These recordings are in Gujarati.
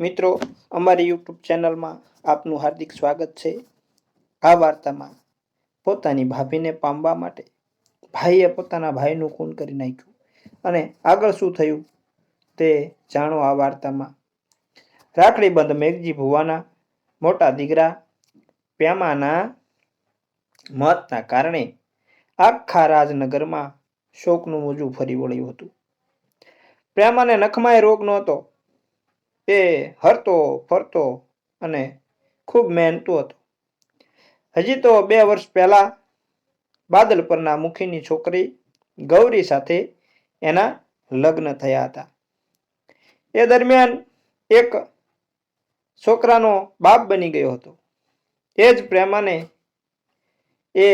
મિત્રો, અમારી યુટ્યુબ ચેનલમાં આપનું હાર્દિક સ્વાગત છે. આ વાર્તામાં પોતાની ભાભીને પામવા માટે ભાઈએ પોતાના ભાઈનું ખૂન કરી નાખ્યું. અને આગળ શું થયું તે જાણો આ વાર્તામાં. રાખડી બંધ મેઘજી ભુવાના મોટા દીકરા પ્યામાના મોતના કારણે આખા રાજનગરમાં શોકનું મોજું ફરી વળ્યું હતું. પ્રેમાને નખમાય રોગ નહોતો. એ હરતો, ફરતો અને ખૂબ મહેનતું હતો. હજી તો બે વર્ષ પહેલાં બાદલ પરના મુખીની છોકરી ગૌરી સાથે એના લગ્ન થયા હતા. એ દરમિયાન એક છોકરાનો બાપ બની ગયો હતો. એ જ પ્રેમાને એ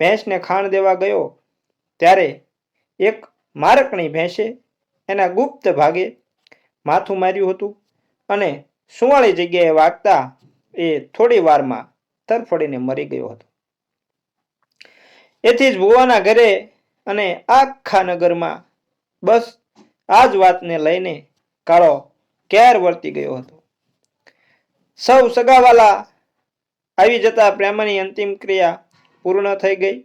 ભેંસને ખાણ દેવા ગયો, ત્યારે એક મારકણી ભેંસે એના ગુપ્ત ભાગે માથું માર્યું હતું અને સુવાળી જગ્યાએ વાગતા એ થોડી વારમાં તરફડીને મરી ગયો હતો. એથી જ ભુવાના ઘરે અને આખા નગરમાં બસ આ જ વાતને લઈને કાળો કેર વર્તી ગયો હતો. સૌ સગાવાલા આવી જતા પ્રેમાની અંતિમ ક્રિયા પૂર્ણ થઈ ગઈ.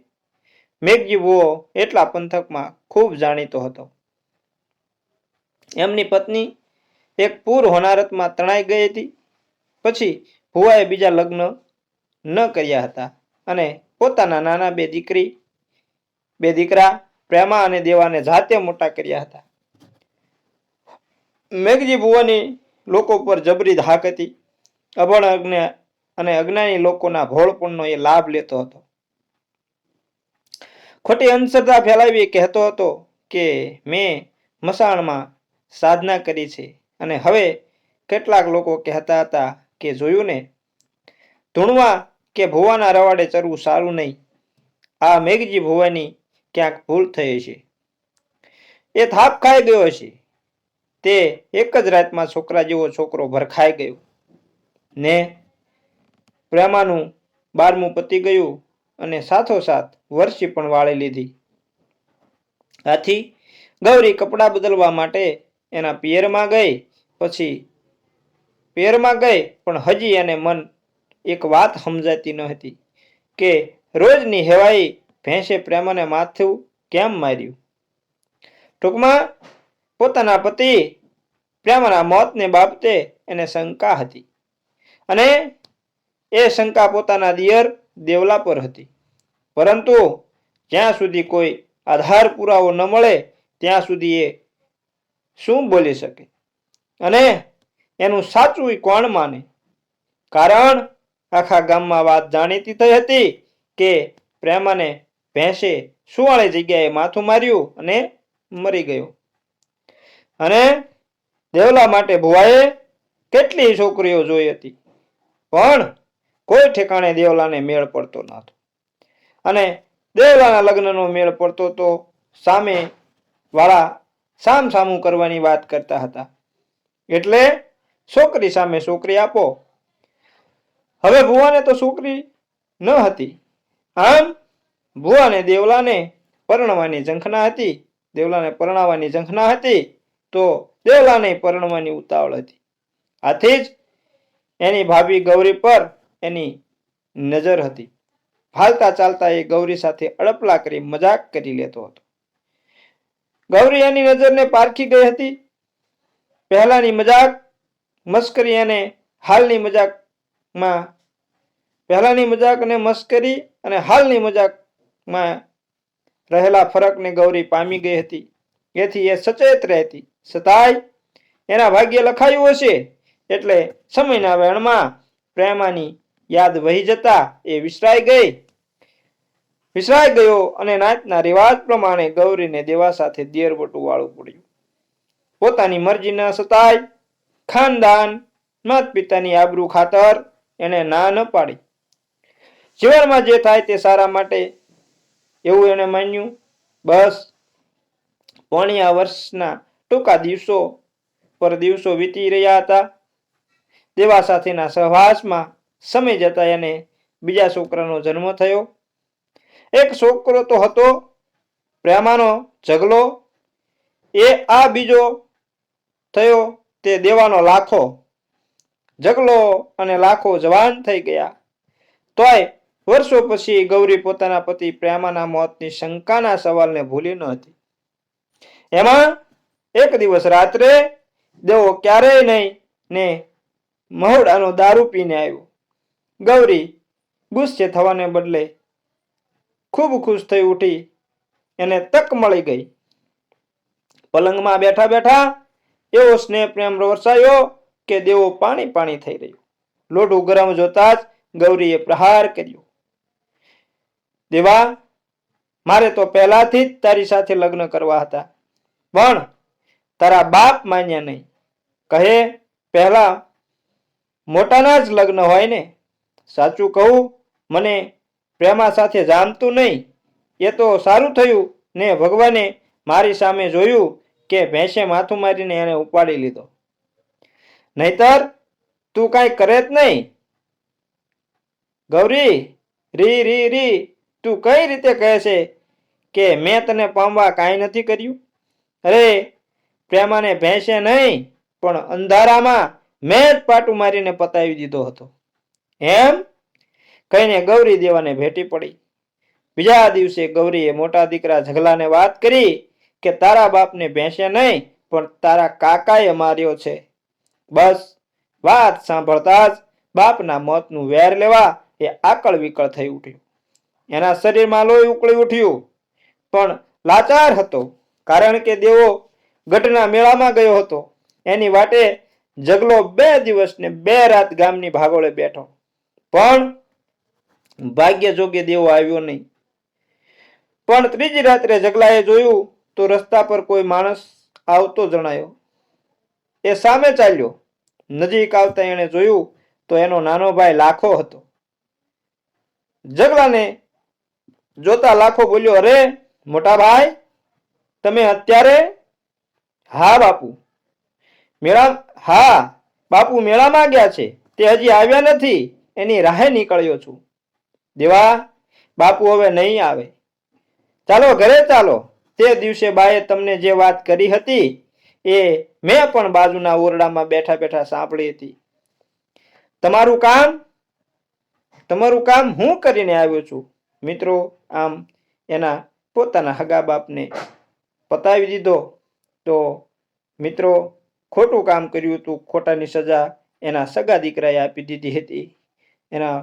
મેઘજી ભુવો એટલા પંથકમાં ખૂબ જાણીતો હતો. એમની પત્ની એક પૂર હોનારતમાં તણાઈ ગઈ હતી. પછી ભુવાએ બીજા લગ્ન ન કર્યા હતા અને પોતાના નાના બે દીકરી, બે દીકરા પ્રેમા અને દેવાને જાતે મોટા કર્યા હતા. મેઘજી ભુવાની લોકો પર જબરી ધાક હતી. અભણ અજ્ઞ અને અજ્ઞાની લોકોના ભોળપણનો એ લાભ લેતો હતો. ખોટી અંધશ્રદ્ધા ફેલાવી કહેતો હતો કે, મેં મસાણમાં સાધના કરી છે. અને હવે કેટલાક લોકો કહેતા હતા કે જોયું ને, ધૂણવા કે ભુવાના રવાડે ચરવું સારું નહીં. આ મેઘજી ભુવાની ક્યાંક ભૂલ થઈ છે એ થાપ ખાઈ ગયો છે તે એક જ રાતમાં છોકરા જેવો છોકરો ભરખાઈ ગયો. ને પ્રેમાનું બારમું પતી ગયું અને સાથોસાથ વર્ષી પણ વાળી લીધી. આથી ગૌરી કપડાં બદલવા માટે એના પિયરમાં ગઈ પછી પેરમાં ગઈ, પણ હજી એને મન એક વાત સમજાતી ન હતી કે રોજની હેવાઈ ભેંસે પ્રેમને માથું કેમ માર્યું? ટૂંકમાં, પોતાના પતિ પ્રેમના મોતને બાબતે એને શંકા હતી અને એ શંકા પોતાના દિયર દેવલા પર હતી. પરંતુ જ્યાં સુધી કોઈ આધાર પુરાવો ન મળે, ત્યાં સુધી એ શું બોલી શકે? અને એનું સાચું કોણ માને? કારણ આખા ગામમાં વાત જાણીતી થઈ હતી કે પ્રેમાને ભેંસે સુવાળી જગ્યાએ માથું માર્યું અને મરી ગયો. અને દેવલા માટે ભુવાએ કેટલી છોકરીઓ જોઈ હતી, પણ કોઈ ઠેકાણે દેવલાને મેળ પડતો ન હતો અને દેવલાના લગ્નનો મેળ પડતો તો સામે વાળા સામ સામું કરવાની વાત કરતા હતા. એટલે છોકરી સામે છોકરી આપો. હવે ભુવાને તો છોકરી ન હતી. આમ ભુવાને દેવલાને પરણવાની ઝંખના હતી. દેવલાને પરણાવવાની ઝંખના હતી તો દેવલાને પરણવાની ઉતાવળ હતી. આથી જ એની ભાભી ગૌરી પર એની નજર હતી. હાલતા ચાલતા એ ગૌરી સાથે અડપલા કરી મજાક કરી લેતો હતો. ગૌરી એની નજરને પારખી ગઈ હતી. પહેલાની મજાક, મસ્કરી અને હાલની મજાકમાં પહેલાની મજાક અને મસ્કરી અને હાલની મજાકમાં રહેલા ફરકને ગૌરી પામી ગઈ હતી. એથી એ સચેત રહેતી. છતાંય એના ભાગ્ય લખાયું હશે એટલે સમયના વેણમાં પ્રેમાની યાદ વહી જતા એ વિસરાઈ ગઈ. વિસરાઈ ગયો અને નાચના રિવાજ પ્રમાણે ગૌરીને દેવા સાથે દેરવટું વાળું પડ્યું. પોતાની મરજી ન સતાય. ખાનદાન માત પિતાની આબરૂ ખાતર એને ના ન પાડી. જીવનમાં જે થાય તે સારા માટે એવું એણે માન્યું. બસ. પોણિયા વર્ષના ટૂંકા દિવસો પર દિવસો વીતી રહ્યા હતા. દેવા સાથેના સહવાસમાં સમય જતા એને બીજા છોકરાનો જન્મ થયો. એક છોકરો તો હતો. પ્રેમાનો ઝઘલો એ આ બીજો થયો તે દેવાનો લાખો, જગલો અને લાખો જવાન થઈ ગયા. તોય વર્ષો પછી ગૌરી પોતાના પતિ પ્રેમાના મોતની શંકાના સવાલને ભૂલી ન હતી. એમાં એક દિવસ રાત્રે દેવો ક્યારેય નહીં ને મહુડાનો દારૂ પીને આવ્યો. ગૌરી ગુસ્સે થવાને બદલે ખૂબ ખુશ થઈ ઉઠી, એને તક મળી ગઈ. પલંગમાં બેઠા બેઠા એવો સ્નેહ પ્રેમ વરસાયો કે દેવો પાણી પાણી થઈ રહ્યો. લોઢું ગરમ જોતા જ ગૌરીએ પ્રહાર કર્યો. દેવા, મારે તો પહેલાથી જ તારી સાથે લગ્ન કરવા હતા. પણ તારા બાપ માન્યા નહીં. કહે, પહેલા મોટાના જ લગ્ન હોય ને? સાચું કહું, મને પ્રેમા સાથે જામતું નહીં. એ તો સારું થયું ને ભગવાને મારી સામે જોયું કે ભેંસે માથું મારીને એને ઉપાડી લીધો. નહીતર તું કાંઈ કરે જ નહીં. ગૌરી, રી રી રી, તું કઈ રીતે કહે છે કે મેં તને પામવા કાંઈ નથી કર્યું? અરે, પ્રેમાને ભેંસે નહીં, પણ અંધારામાં મેં જ પાટું મારીને પતાવી દીધો હતો. એમ કહીને ગૌરી દેવાને ભેટી પડી. બીજા દિવસે ગૌરીએ મોટા દીકરા ઝઘલાને વાત કરી કે તારા બાપને ભેંસે નહીં, પણ તારા કાકાએ માર્યો છે. બસ, વાત સાંભળતા જ બાપના મોતનું વેર લેવા એ આકળ વિકળ થઈ ઉઠ્યું. એના શરીરમાં લોહી ઉકળી ઉઠ્યું, પણ લાચાર હતો, કારણ કે દેવો ગઢના મેળામાં ગયો હતો. એની વાટે જગલો બે દિવસ ને બે રાત ગામની ભાગોળે બેઠો. પણ ભાગ્ય જોગે દેવો આવ્યો નહીં. પણ ત્રીજી રાત્રે જગલાએ જોયું તો રસ્તા પર કોઈ માણસ આવતો જણાયો. એ સામે ચાલ્યો. નજીક આવતા એણે જોયું તો એનો નાનો ભાઈ લાખો હતો. જગલાને જોતા લાખો બોલ્યો, અરે, મોટા ભાઈ, તમે અત્યારે હા બાપુ. મેળા, હા, બાપુ મેળામાં ગયા છે. તે હજી આવ્યા નથી. એની રાહે નીકળ્યો છું. દેવા, બાપુ હવે નહીં આવે. ચાલો, ઘરે ચાલો. તે દિવસે બાએ તમને જે વાત કરી હતી, એ મેં પણ બાજુના ઓરડામાં બેઠા બેઠા સાંભળી હતી. તમારું કામ તમારું કામ હું કરીને આવ્યો છું. મિત્રો, આમ એના પોતાના હગા બાપને પતાવી દીધો. તો મિત્રો, ખોટું કામ કર્યું હતું, ખોટાની સજા એના સગા દીકરાએ આપી દીધી હતી. એના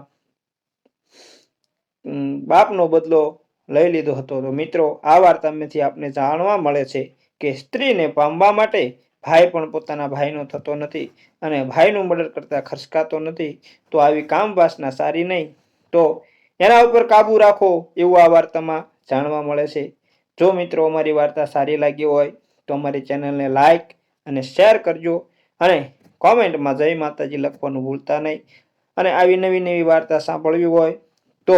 બાપનો બદલો લઈ લીધો હતો. તો મિત્રો, આ વાર્તામાંથી આપને જાણવા મળે છે કે સ્ત્રીને પામવા માટે ભાઈ પણ પોતાના ભાઈનો થતો નથી અને ભાઈનું મર્ડર કરતા ખર્ચકાતો નથી. તો આવી કામ વાસના સારી નહીં. તો એના ઉપર કાબુ રાખો એવું આ વાર્તામાં જાણવા મળે છે. જો મિત્રો અમારી વાર્તા સારી લાગી હોય તો અમારી ચેનલને લાઈક અને શેર કરજો અને કોમેન્ટમાં જય માતાજી લખવાનું ભૂલતા નહીં. અને આવી નવી નવી વાર્તા સાંભળવી હોય તો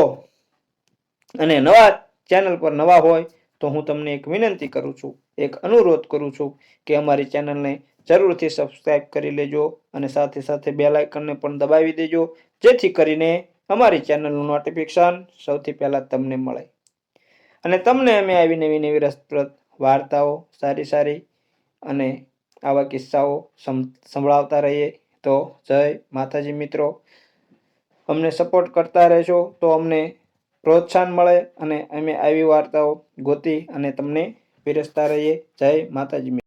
અને નવા ચેનલ પર નવા હોય તો હું તમને એક વિનંતી કરું છું, એક અનુરોધ કરું છું કે અમારી ચેનલને જરૂરથી સબસ્ક્રાઇબ કરી લેજો અને સાથે સાથે બે લાઇકનને પણ દબાવી દેજો, જેથી કરીને અમારી ચેનલનું નોટિફિકેશન સૌથી પહેલાં તમને મળે. અને તમને અમે આવી નવી નવી રસપ્રદ વાર્તાઓ, સારી સારી અને આવા કિસ્સાઓ સંભળાવતા રહીએ, તો જય માતાજી મિત્રો. અમને સપોર્ટ કરતા રહેશો, તો અમને પ્રોત્સાહન મળે અને અમે આવી વાર્તાઓ ગોતી અને તમને પીરસતા રહીએ. જય માતાજી.